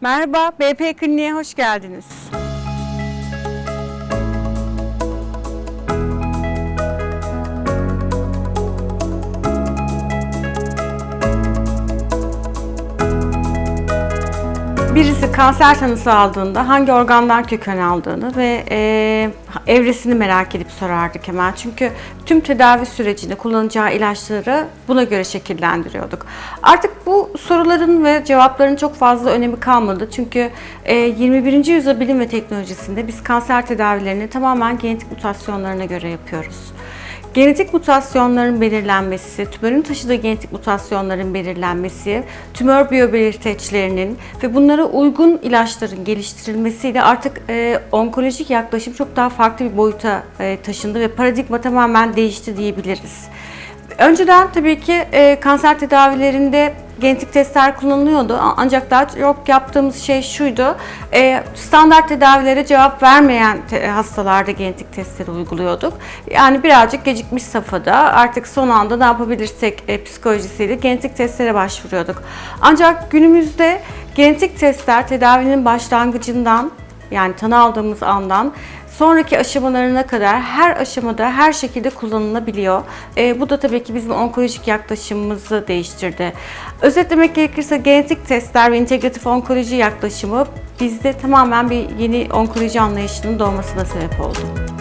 Merhaba, BP Kliniğe hoş geldiniz. Birisi kanser tanısı aldığında hangi organdan köken aldığını ve e, evresini merak edip sorardık hemen. Çünkü tüm tedavi sürecini, kullanacağı ilaçları buna göre şekillendiriyorduk. Artık bu soruların ve cevapların çok fazla önemi kalmadı. Çünkü e, 21. yüzyıl bilim ve teknolojisinde biz kanser tedavilerini tamamen genetik mutasyonlarına göre yapıyoruz. Genetik mutasyonların belirlenmesi, tümörün taşıdığı genetik mutasyonların belirlenmesi, tümör biyobelirteçlerinin ve bunlara uygun ilaçların geliştirilmesiyle artık e, onkolojik yaklaşım çok daha farklı bir boyuta e, taşındı ve paradigma tamamen değişti diyebiliriz. Önceden tabii ki e, kanser tedavilerinde genetik testler kullanılıyordu ancak daha çok yaptığımız şey şuydu, e, standart tedavilere cevap vermeyen hastalarda genetik testleri uyguluyorduk. Yani birazcık gecikmiş safhada artık son anda ne yapabilirsek e, psikolojisiyle genetik testlere başvuruyorduk. Ancak günümüzde genetik testler tedavinin başlangıcından yani tanı aldığımız andan sonraki aşamalarına kadar her aşamada her şekilde kullanılabiliyor. E, bu da tabii ki bizim onkolojik yaklaşımımızı değiştirdi. Özetlemek gerekirse genetik testler ve integratif onkoloji yaklaşımı bizde tamamen bir yeni onkoloji anlayışının doğmasına sebep oldu.